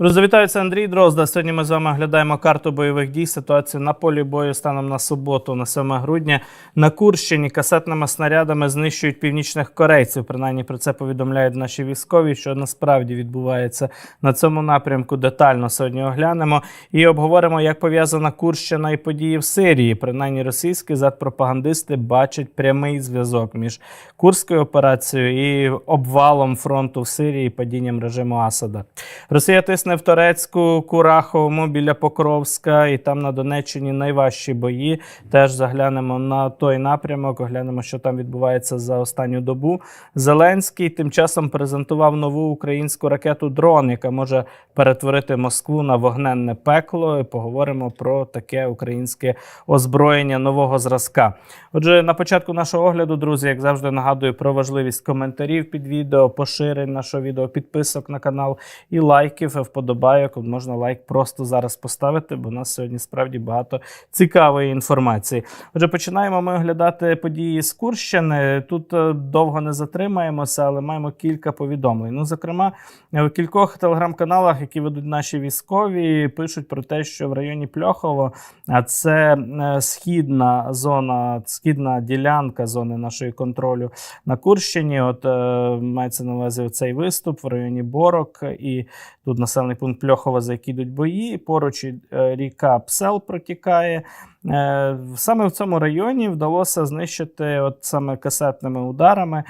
Друзі, Андрій Дрозда. Сьогодні ми з вами оглядаємо карту бойових дій, ситуацію на полі бою станом на суботу, на 7 грудня. На Курщині касетними снарядами знищують північних корейців. Принаймні про це повідомляють наші військові, що насправді відбувається на цьому напрямку. Детально сьогодні оглянемо і обговоримо, як пов'язана Курщина і події в Сирії. Принаймні російські зет-пропагандисти бачать прямий зв'язок між Курською операцією і обвалом фронту в Сирії падінням режиму Асада. Росія тисне в Торецьку, Кураховому біля Покровська, і там на Донеччині найважчі бої. Теж заглянемо на той напрямок, оглянемо, що там відбувається за останню добу. Зеленський тим часом презентував нову українську ракету дрон, яка може перетворити Москву на вогненне пекло. І поговоримо про таке українське озброєння нового зразка. Отже, на початку нашого огляду, друзі, як завжди, нагадую про важливість коментарів під відео, поширень нашого відео, підписок на канал і лайків, вподобайок. От Можна лайк просто зараз поставити, бо у нас сьогодні справді багато цікавої інформації. Отже, починаємо ми оглядати події з Курщини. Тут е, довго не затримаємося, але маємо кілька повідомлень. Ну, зокрема, в кількох телеграм-каналах, які ведуть наші військові, пишуть про те, що в районі Пльохово, а це е, східна зона, східна ділянка зони нашої контролю на Курщині. От е, мається на увазі цей виступ в районі Борок, і тут населений пункт Пльохова, за який йдуть бої. Поруч е, ріка Псел протікає. Е, Саме в цьому районі вдалося знищити от саме касетними ударами.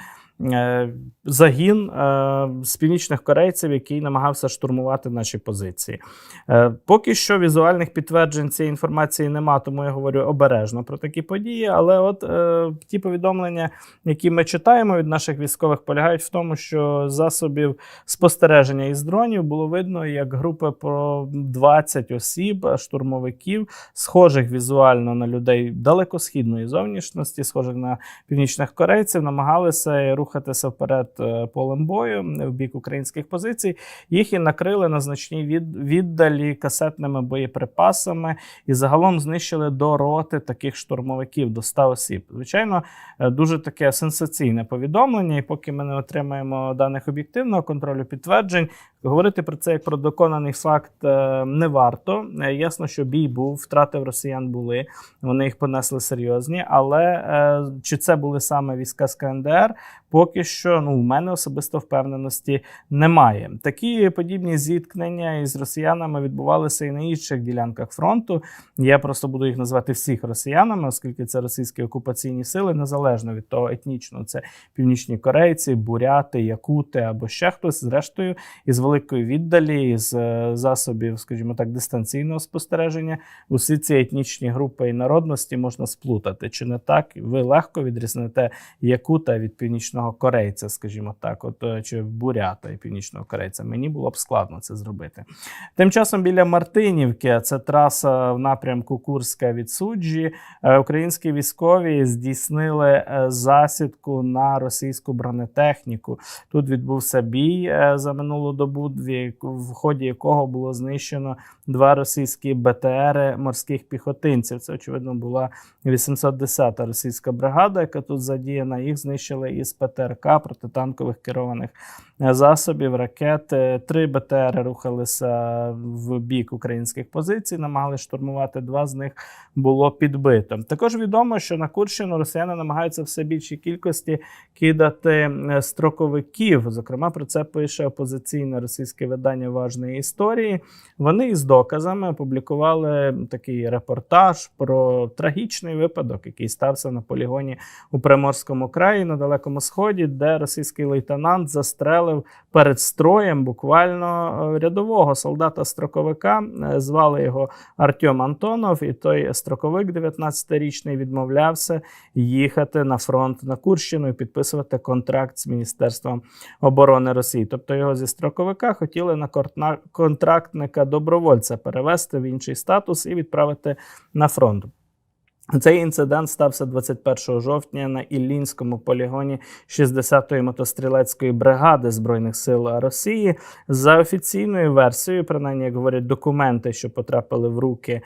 Е, Загін е, з північних корейців, який намагався штурмувати наші позиції. Е, Поки що візуальних підтверджень цієї інформації нема, тому я говорю обережно про такі події. Але от ті повідомлення, які ми читаємо від наших військових, полягають в тому, що засобів спостереження із дронів було видно, як групи про 20 осіб, штурмовиків, схожих візуально на людей далекосхідної зовнішності, схожих на північних корейців, намагалися рухатися вперед е, полем бою в бік українських позицій. Їх і накрили на значній від, віддалі касетними боєприпасами і загалом знищили до роти таких штурмовиків до 100 осіб. Звичайно, е, дуже таке сенсаційне повідомлення, і поки ми не отримаємо даних об'єктивного контролю підтверджень, говорити про це як про доконаний факт е, не варто. Е, Ясно, що бій був, втрати в росіян були, вони їх понесли серйозні. Але е, чи це були саме війська з КНДР? Поки що, ну, у мене особисто впевненості немає. Такі подібні зіткнення із росіянами відбувалися і на інших ділянках фронту. Я просто буду їх назвати всіх росіянами, оскільки це російські окупаційні сили, незалежно від того етнічно. Це північні корейці, буряти, якути або ще хтось, зрештою, із великої віддалі, з е, засобів, скажімо так, дистанційного спостереження. Усі ці етнічні групи і народності можна сплутати. Чи не так? Ви легко відрізните якута від північного корейця, скажімо так, от е, чи бурята і північного корейця. Мені було б складно це зробити. Тим часом біля Мартинівки, це траса в напрямку Курська від суджі. е, Українські військові здійснили засідку на російську бронетехніку. Тут відбувся бій за минулу добу, дві- в ході якого було знищено два російські БТРи морських піхотинців. Це очевидно була 810-та російська бригада, яка тут задіяна. Їх знищили із ПТРК протитанкових керованих засобів, ракет. Е, Три БТРи рухалися в бік українських позицій, намагалися штурмувати. Два з них було підбито. Також відомо, що на Курщину росіяни намагаються все більшій кількості кидати е, строковиків. Зокрема, про це пише опозиційне російське видання важної історії. Вони із доказами опублікували такий репортаж про трагічний випадок, який стався на полігоні у Приморському краї на далекому сході, де російський лейтенант застрелив перед строєм буквально е, рядового солдата-строковика. Е, Звали його Артем Антонов, і той строковик, 19-річний, відмовлявся їхати на фронт на Курщину і підписувати контракт з Міністерством оборони Росії. Тобто його зі строковика хотіли на контрактника добровольця перевести в інший статус і відправити на фронт. Цей інцидент стався 21 жовтня на Іллінському полігоні 60-ї мотострілецької бригади збройних сил Росії. За офіційною версією, принаймні, як говорять документи, що потрапили в руки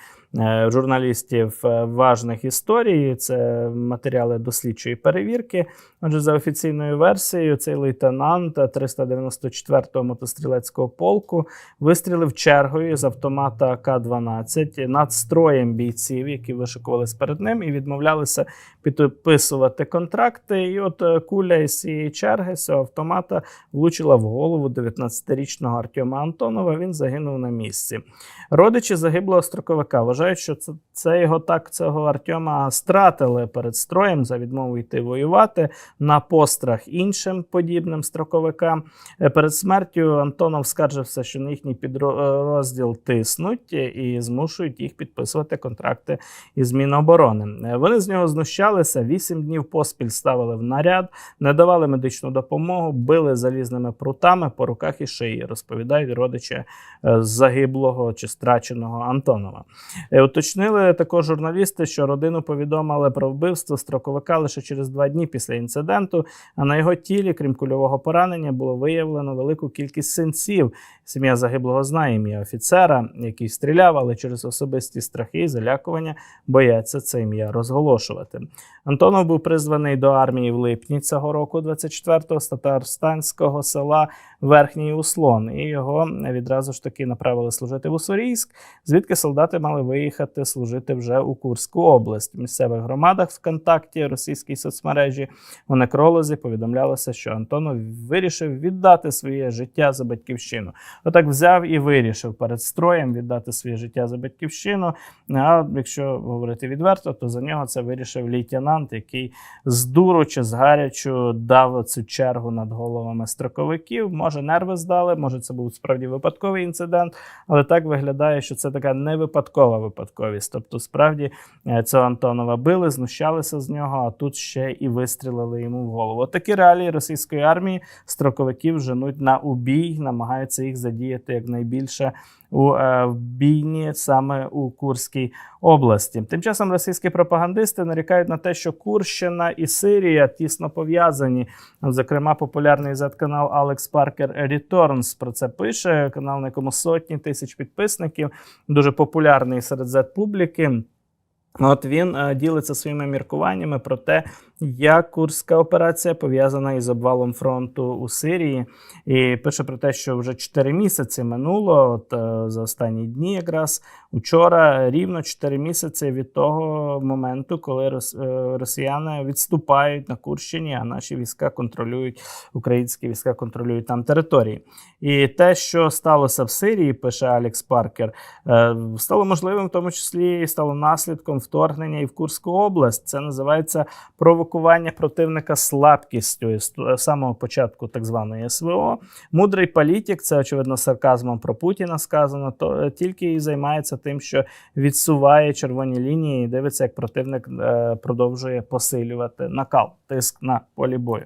журналістів е, важних історій. Це матеріали дослідчої перевірки. Отже, за офіційною версією, цей лейтенант 394-го мотострілецького полку вистрілив чергою з автомата К-12 над строєм бійців, які вишикувалися перед ним і відмовлялися підписувати контракти. І от е, куля із цієї черги з цього автомата влучила в голову 19-річного Артема Антонова. Він загинув на місці. Родичі загиблого строковика вважають, що це, це його так цього Артема стратили перед строєм за відмову йти воювати на пострах іншим подібним строковикам. Е, Перед смертю Антонов скаржився, що на їхній підрозділ тиснуть і змушують їх підписувати контракти із Міноборони. Е, Вони з нього знущалися, вісім днів поспіль ставили в наряд, не давали медичну допомогу, били залізними прутами по руках і шиї, розповідають родичі е, загиблого чи страченого Антонова. Е, Уточнили також журналісти, що родину повідомили про вбивство строковика лише через два дні після інциденту. А на його тілі, крім кульового поранення, було виявлено велику кількість синців. Сім'я загиблого знає ім'я офіцера, який стріляв, але через особисті страхи і залякування бояться це ім'я розголошувати. Антонов був призваний до армії в липні цього року, 24-го, з татарстанського села Верхній Услон, і його відразу ж таки направили служити в Уссурійськ, звідки солдати мали виїхати служити вже у Курську область. В місцевих громадах ВКонтакті російській соцмережі у некролозі повідомлялося, що Антонов вирішив віддати своє життя за батьківщину. Отак взяв і вирішив перед строєм віддати своє життя за батьківщину. А якщо говорити відверто, то за нього це вирішив лейтенант, який з дуру чи з гарячу дав цю чергу над головами строковиків. Може, нерви здали, може, це був справді випадковий інцидент, але так виглядає, що це така не випадкова випадковість. Тобто, справді е, цього Антонова били, знущалися з нього, а тут ще і вистрілили йому в голову. Такі реалії російської армії строковиків женуть на убій, намагаються їх задіяти якнайбільше у е, бійні саме у Курській області. Тим часом російські пропагандисти нарікають на те, що Курщина і Сирія тісно пов'язані. Зокрема, популярний Z-канал Alex Parker Returns про це пише. Канал, на якому сотні тисяч підписників, дуже популярний серед Z-публіки. От він е, ділиться своїми міркуваннями про те, як курська операція пов'язана із обвалом фронту у Сирії, і пише про те, що вже 4 місяці минуло. От е, за останні дні, якраз учора, рівно 4 місяці від того моменту, коли е, росіяни відступають на Курщині, а наші війська контролюють українські війська контролюють там території. І те, що сталося в Сирії, пише Алекс Паркер, е, стало можливим, в тому числі і стало наслідком вторгнення і в Курську область. Це називається провокування противника слабкістю з самого початку так званої СВО. Мудрий політик, це очевидно сарказмом про Путіна сказано, то тільки і займається тим, що відсуває червоні лінії і дивиться, як противник е, продовжує посилювати накал, тиск на полі бою.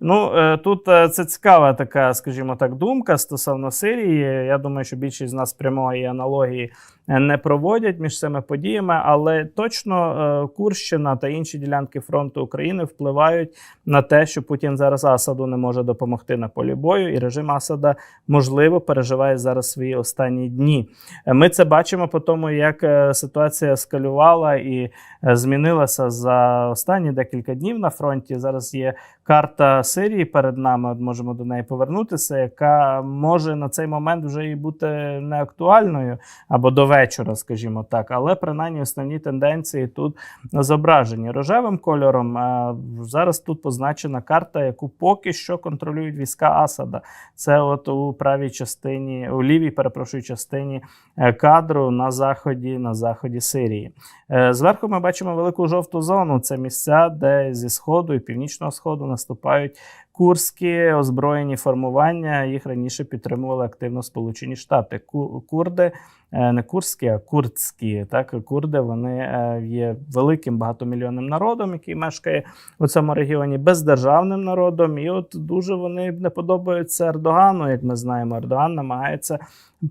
Ну е, тут е, це цікава така, скажімо так, думка стосовно Сирії. Я думаю, що більшість з нас прямої аналогії не проводять між цими подіями, але точно е, Курщина та інші ділянки фронту України впливають на те, що Путін зараз Асаду не може допомогти на полі бою, і режим Асада можливо переживає зараз свої останні дні. Ми це бачимо по тому, як е, ситуація ескалювала і е, змінилася за останні декілька днів на фронті. Зараз є карта Сирії перед нами. От можемо до неї повернутися, яка може на цей момент вже і бути неактуальною або до вечора, скажімо так. Але принаймні основні тенденції тут зображені рожевим кольором. е, Зараз тут позначена карта, яку поки що контролюють війська Асада. Це от у правій частині, у лівій, перепрошую, частині кадру на заході, на заході Сирії. Е, Зверху ми бачимо велику жовту зону. Це місця, де зі сходу і північного сходу наступають Курські озброєні формування їх раніше підтримували активно Сполучені Штати. Ку- Курди, е, не курські, а курдські. Так, курди вони е, є великим багатомільйонним народом, який мешкає у цьому регіоні, бездержавним народом. І от дуже вони не подобаються Ердогану. Як ми знаємо, Ердоган намагається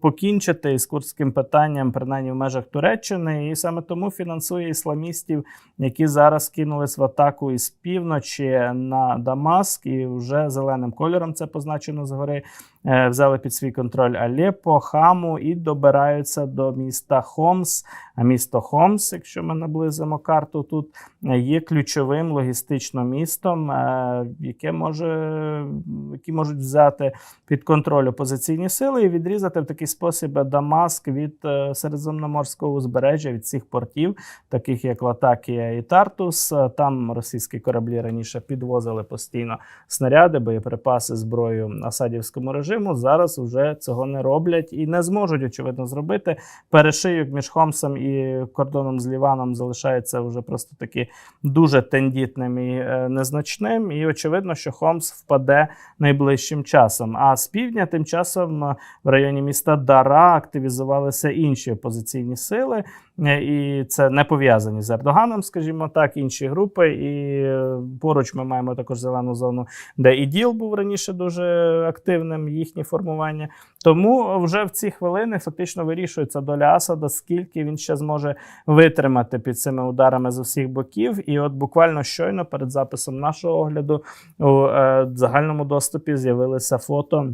покінчити із курдським питанням, принаймні в межах Туреччини, і саме тому фінансує ісламістів, які зараз кинулись в атаку із півночі на Дамаск, і вже зеленим кольором це позначено згори. Е, Взяли під свій контроль Алеппо, Хаму і добираються до міста Хомс. А місто Хомс, якщо ми наблизимо карту, тут є ключовим логістично містом, е, яке може, які можуть взяти під контроль опозиційні сили і відрізати в такий спосіб Дамаск від е, Середземноморського узбережжя, від всіх портів, таких як Латакія і Тартус. Там російські кораблі раніше підвозили постійно снаряди, боєприпаси, зброю Асадівському режиму. Зараз вже цього не роблять і не зможуть, очевидно, зробити. Перешийок між Хомсом і кордоном з Ліваном залишається вже просто таки дуже тендітним і е, незначним. І очевидно, що Хомс впаде найближчим часом. А з півдня тим часом е, в районі міста Дара активізувалися інші опозиційні сили, і це не пов'язані з Ердоганом, скажімо так, інші групи. І е, поруч ми маємо також зелену зону, де іділ був раніше дуже активним, їхнє формування. Тому вже в ці хвилини фактично вирішується доля Асада, скільки він ще зможе витримати під цими ударами з усіх боків. І от буквально щойно перед записом нашого огляду у е, загальному доступі з'явилися фото.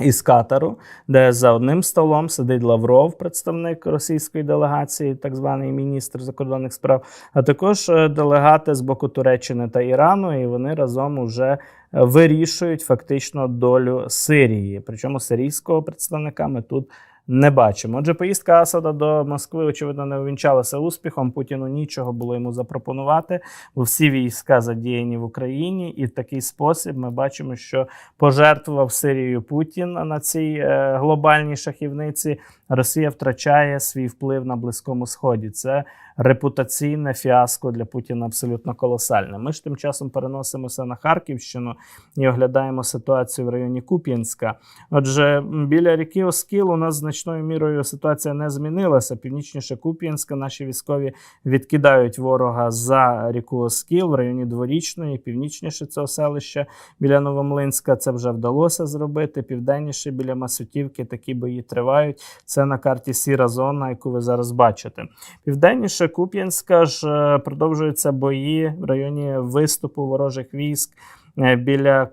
Із Катару, де за одним столом сидить Лавров, представник російської делегації, так званий міністр закордонних справ, а також е, делегати з боку Туреччини та Ірану, і вони разом уже е, вирішують фактично долю Сирії. Причому сирійського представника ми тут не бачимо. Отже, поїздка Асада до Москви, очевидно, не увінчалася успіхом. Путіну нічого було йому запропонувати, бо всі війська задіяні в Україні, і в такий спосіб ми бачимо, що пожертвував Сирію Путін на цій е, глобальній шахівниці. Росія втрачає свій вплив на Близькому Сході. Це репутаційне фіаско для Путіна абсолютно колосальне. Ми ж тим часом переносимося на Харківщину і оглядаємо ситуацію в районі Куп'янська. Отже, біля ріки Оскіл у нас значною мірою ситуація не змінилася. Північніше Куп'янська наші військові відкидають ворога за ріку Оскіл в районі Дворічної, північніше цього селища біля Новомлинська. Це вже вдалося зробити. Південніше біля Масютівки такі бої тривають. Це на карті сіра зона, яку ви зараз бачите. Південніше Куп'янська ж е, продовжуються бої в районі виступу ворожих військ е, біля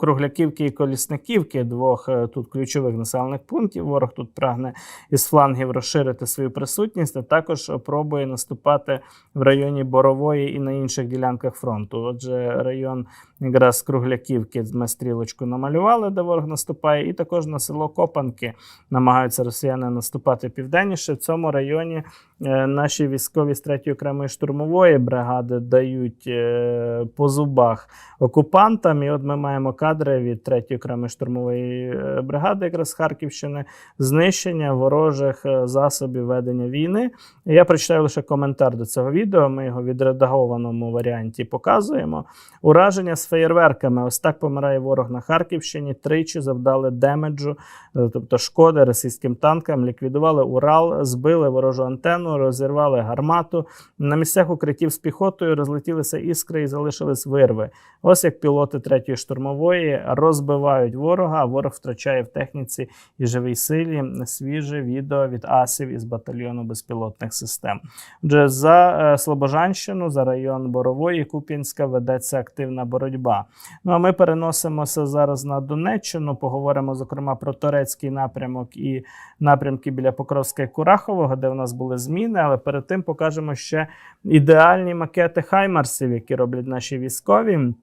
Кругляківки і Колісниківки, двох е, тут ключових населених пунктів. Ворог тут прагне із флангів розширити свою присутність, а також пробує наступати в районі Борової і на інших ділянках фронту. Отже, район якраз Кругляківки ми стрілочку намалювали, де ворог наступає, і також на село Копанки намагаються росіяни наступати південніше. В цьому районі е, наші військові з 3-ї окремої штурмової бригади дають е, по зубах окупантам. І от ми маємо кадри від 3-ї окремої штурмової е, бригади, якраз Харківщини, знищення ворожих е, засобів ведення війни. Я прочитаю лише коментар до цього відео. Ми його в відредагованому варіанті показуємо. Ураження з феєрверками. Ось так помирає ворог на Харківщині. Тричі завдали демеджу, е, тобто шкоди російським танкам, ліквідували Урал, збили ворожу антенну, розірвали гармату. На місцях укриттів з піхотою розлетілися іскри і залишились вирви. Ось як пілоти третьої штурмової розбивають ворога, а ворог втрачає в техніці і живій силі. Свіже відео від асів із батальйону безпілотних систем. Отже, за е, Слобожанщину, за район Борової, Куп'янська ведеться активна боротьба. Ну а ми переносимося зараз на Донеччину. Поговоримо зокрема про турецький напрямок і напрямки біля Покровська і Курахового, де у нас були зміни. Але перед тим покажемо ще ідеальні макети Хаймарсів, які роблять наші військові.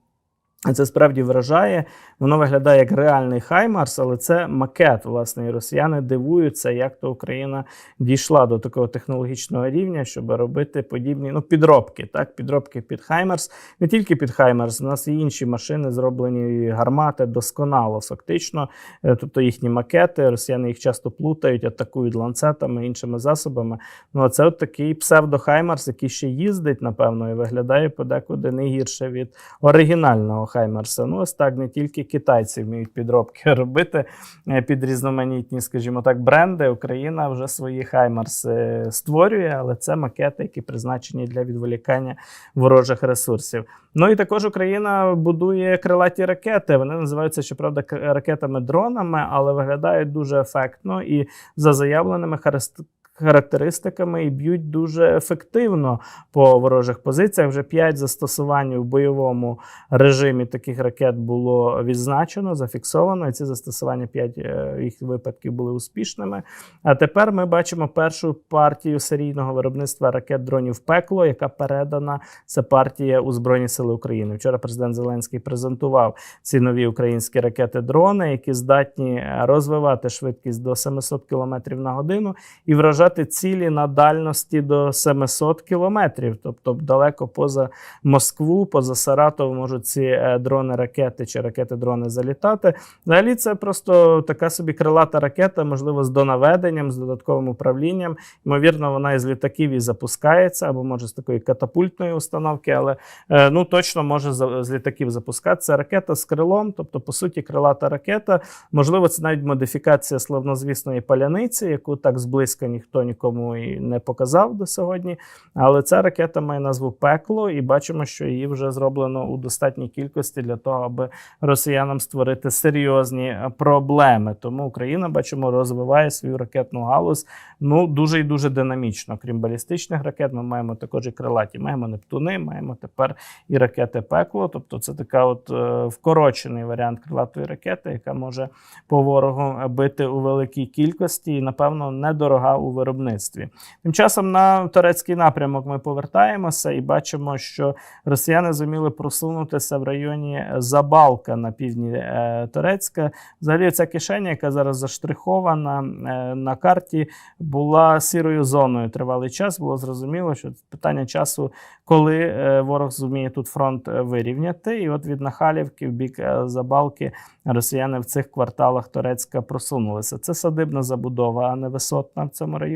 Це справді вражає. Воно виглядає як реальний Хаймарс, але це макет. Власне, і росіяни дивуються, як то Україна дійшла до такого технологічного рівня, щоб робити подібні ну, підробки. Так, підробки під Хаймарс. Не тільки під Хаймарс, у нас і інші машини зроблені гармати досконало, фактично. Е, Тобто їхні макети, росіяни їх часто плутають, атакують ланцетами, іншими засобами. Ну, а це от такий псевдо-Хаймарс, який ще їздить, напевно, і виглядає подекуди не гірше від оригінального Хаймерса. Ну, ось так, не тільки китайці вміють підробки робити е, під різноманітні, скажімо так, бренди. Україна вже свої Хаймерси створює, але це макети, які призначені для відволікання ворожих ресурсів. Ну і також Україна будує крилаті ракети. Вони називаються, щоправда, ракетами-дронами, але виглядають дуже ефектно і за заявленими характеристиками характеристиками і б'ють дуже ефективно по ворожих позиціях. Вже 5 застосувань в бойовому режимі таких ракет було відзначено, зафіксовано. І ці застосування 5 їх випадків були успішними. А тепер ми бачимо першу партію серійного виробництва ракет дронів пекло, яка передана. Це партія у Збройні Сили України. Вчора президент Зеленський презентував ці нові українські ракети-дрони, які здатні е, розвивати швидкість до 700 км на годину і вражати цілі на дальності до 700 кілометрів, тобто далеко поза Москву, поза Саратов можуть ці е, дрони-ракети чи ракети-дрони залітати. Взагалі, це просто така собі крилата ракета, можливо, з донаведенням, з додатковим управлінням. Ймовірно, вона із літаків і запускається, або може з такої катапультної установки, але е, ну точно може з літаків запускатися ракета з крилом, тобто, по суті, крилата ракета. Можливо, це навіть модифікація славнозвісної паляниці, яку так зблизька ніхто нікому і не показав до сьогодні. Але ця ракета має назву пекло, і бачимо, що її вже зроблено у достатній кількості для того, аби росіянам створити серйозні е, проблеми. Тому Україна бачимо розвиває свою ракетну галузь ну дуже і дуже динамічно. Крім балістичних ракет, ми маємо також і крилаті. Маємо Нептуни, маємо тепер і ракети пекло. Тобто, це така от е, вкорочений варіант крилатої ракети, яка може по ворогу бити у великій кількості, і напевно недорога у виробництві. Тим часом на турецький напрямок ми повертаємося і бачимо, що росіяни зуміли просунутися в районі Забалка на півдні е, Турецька. Взагалі, ця кишеня, яка зараз заштрихована е, на карті, була сірою зоною тривалий час. Було зрозуміло, що питання часу, коли е, ворог зуміє тут фронт вирівняти. І от від Нахалівки в бік Забалки росіяни в цих кварталах Турецька просунулися. Це садибна забудова, а не висотна в цьому районі.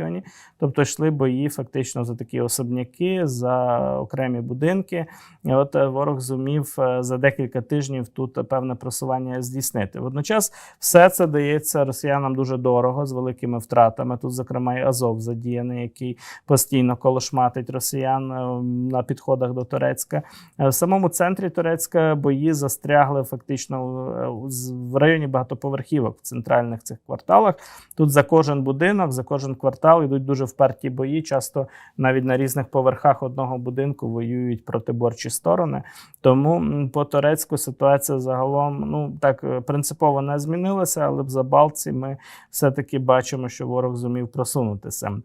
Тобто йшли бої фактично за такі особняки, за окремі будинки. І от е, ворог зумів е, за декілька тижнів тут певне просування здійснити. Водночас все це дається росіянам дуже дорого з великими втратами. Тут, зокрема, і Азов задіяний, який постійно колошматить росіян е, на підходах до Турецька. В самому центрі Турецька бої застрягли фактично в районі багатоповерхівок в центральних цих кварталах. Тут за кожен будинок, за кожен квартал йдуть дуже вперті бої. Часто навіть на різних поверхах одного будинку воюють протиборчі сторони. Тому по турецьку ситуація загалом ну так е, принципово не змінилася, але в Забалці ми все-таки бачимо, що ворог зумів просунутися.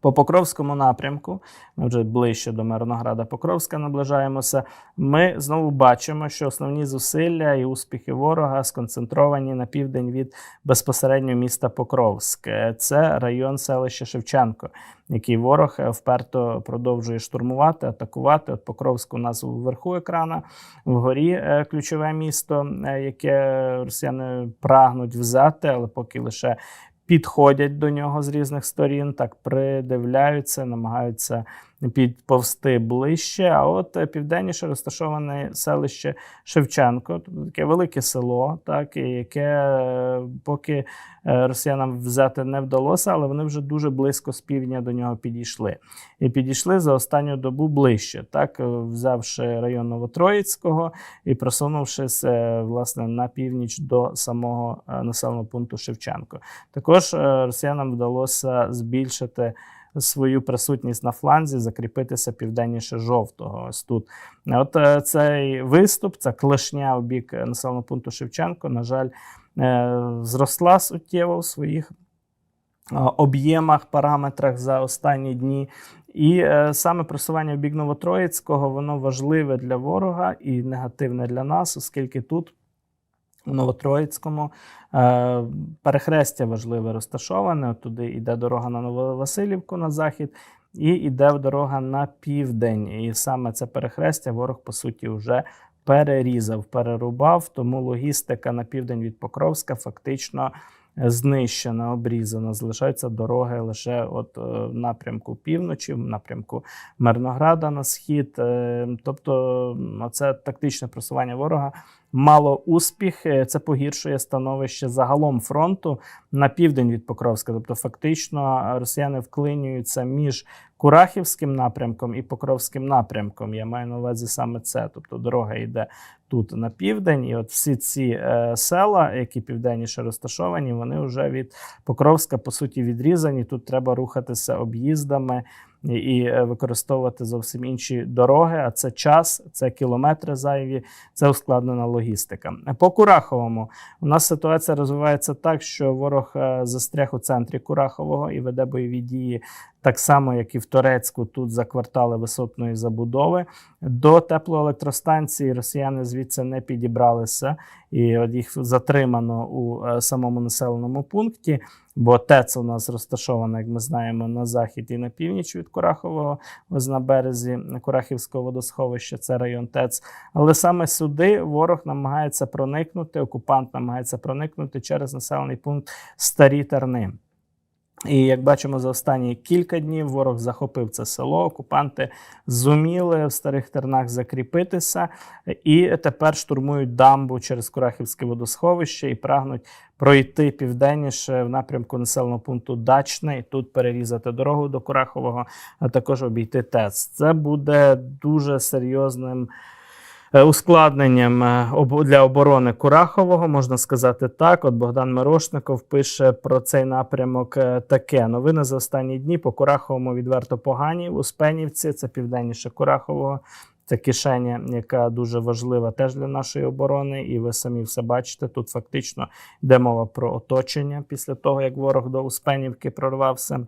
По Покровському напрямку, ми вже ближче до Мирнограда Покровська наближаємося. Ми знову бачимо, що основні зусилля і успіхи ворога сконцентровані на південь від безпосередньо міста Покровськ. Це район селища Шевченко, який ворог вперто продовжує штурмувати, атакувати. От Покровськ у нас вверху екрана, вгорі е, ключове місто, е, яке росіяни прагнуть взяти, але поки лише підходять до нього з різних сторін, так придивляються, намагаються підповзти ближче. А от е, південніше розташоване селище Шевченко, тобто таке велике село, так, яке е, поки е, росіянам взяти не вдалося, але вони вже дуже близько з півдня до нього підійшли. І підійшли за останню добу ближче, так, взявши район Новотроїцького і просунувшись власне на північ до самого населеного пункту Шевченко. Також росіянам вдалося збільшити свою присутність на фланзі, закріпитися південніше жовтого. Ось тут. От е, цей виступ, ця клешня у бік населеного пункту Шевченко, на жаль, е, зросла суттєво в своїх е, об'ємах, параметрах за останні дні. І е, саме просування в бік Новотроїцького воно важливе для ворога і негативне для нас, оскільки тут у Новотроїцькому е, перехрестя важливе розташоване. Туди йде дорога на Нововасилівку на захід, і йде дорога на південь. І саме це перехрестя ворог, по суті, вже перерізав, перерубав. Тому логістика на південь від Покровська фактично знищена, обрізана. Залишаються дороги лише от е, в напрямку півночі, в напрямку Мирнограда на схід. Е, Тобто, це тактичне просування ворога. Мало успіх, Е, це погіршує становище загалом фронту на південь від Покровська. Тобто, фактично, е, росіяни вклинюються між Курахівським напрямком і Покровським напрямком. Я маю на увазі саме це. Тобто, дорога йде тут на південь, і от всі ці е, села, які південніше розташовані, вони вже від Покровська по суті відрізані. Тут треба рухатися об'їздами і, е, використовувати зовсім інші дороги. А це час, це кілометри зайві, це ускладнена логістика. По Кураховому у нас ситуація розвивається так, що ворог е, застряг у центрі Курахового і веде бойові дії. Так само, як і в Торецьку, тут за квартали висотної забудови. До теплоелектростанції росіяни звідси не підібралися, і от їх затримано у е, самому населеному пункті. Бо ТЕЦ у нас розташована, як ми знаємо, на захід і на північ від Курахового, на березі Курахівського водосховища, це район ТЕЦ. Але саме сюди ворог намагається проникнути, окупант намагається проникнути через населений пункт Старі Терни. І як бачимо, за останні кілька днів ворог захопив це село. Окупанти зуміли в старих тернах закріпитися і тепер штурмують дамбу через Курахівське водосховище і прагнуть пройти південніше в напрямку населеного пункту Дачне і тут перерізати дорогу до Курахового, а також обійти ТЕЦ. Це буде дуже серйозним. Е, Ускладненням е, для оборони Курахового можна сказати так. От Богдан Мирошников пише про цей напрямок е, таке: новини за останні дні по Кураховому відверто погані. У Спенівці це південніше Курахового. Це кишеня, яка дуже важлива теж для нашої оборони, і ви самі все бачите. Тут фактично йде мова про оточення після того, як ворог до Успенівки прорвався.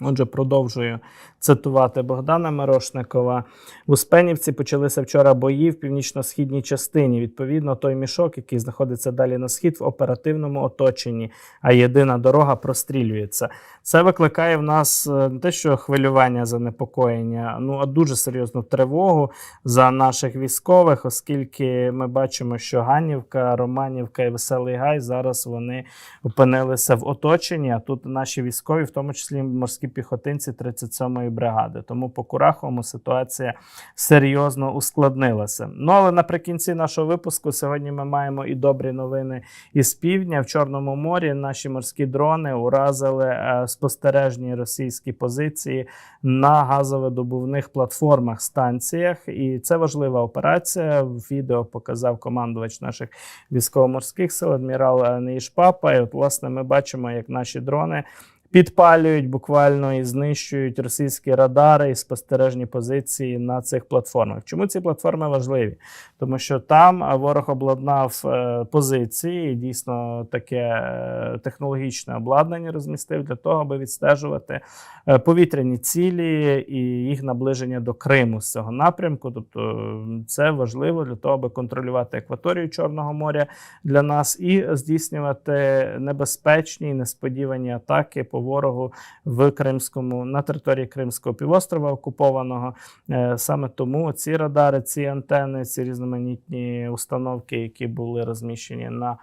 Отже, продовжую цитувати Богдана Мирошникова. В Успенівці почалися вчора бої в північно-східній частині. Відповідно, той мішок, який знаходиться далі на схід, в оперативному оточенні, а єдина дорога прострілюється. Це викликає в нас е, не те, що хвилювання, занепокоєння, ну а дуже серйозну тривогу за наших військових, оскільки ми бачимо, що Ганівка, Романівка і Веселий Гай зараз вони опинилися в оточенні. А тут наші військові, в тому числі морські піхотинці 37-ї бригади. Тому по Кураховому ситуація серйозно ускладнилася. Ну але наприкінці нашого випуску сьогодні ми маємо і добрі новини із півдня в Чорному морі. Наші морські дрони уразили е, спостережні російські позиції на газовидобувних платформах станціях. І це важлива операція. Відео показав командувач наших військово-морських сил адмірал е, Неїш Папа. І от, власне, ми бачимо, як наші дрони. Підпалюють буквально і знищують російські радари і спостережні позиції на цих платформах. Чому ці платформи важливі? Тому що там ворог обладнав е, позиції, і дійсно таке е, технологічне обладнання розмістив для того, аби відстежувати е, повітряні цілі і їх наближення до Криму з цього напрямку. Тобто це важливо для того, аби контролювати акваторію Чорного моря для нас і здійснювати небезпечні і несподівані атаки по ворогу в Кримському на території Кримського півострова окупованого. Е, Саме тому ці радари, ці антени, ці різноманітні установки, які були розміщені на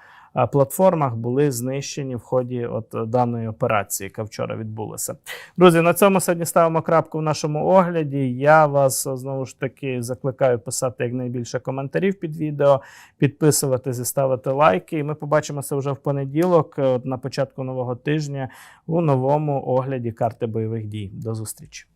платформах, були знищені в ході от даної операції, яка вчора відбулася. Друзі, на цьому сьогодні ставимо крапку в нашому огляді. Я вас е, знову ж таки закликаю писати якнайбільше коментарів під відео, підписуватись і ставити лайки. І ми побачимося вже в понеділок, е, на початку нового тижня, у новому огляді карти бойових дій. До зустрічі.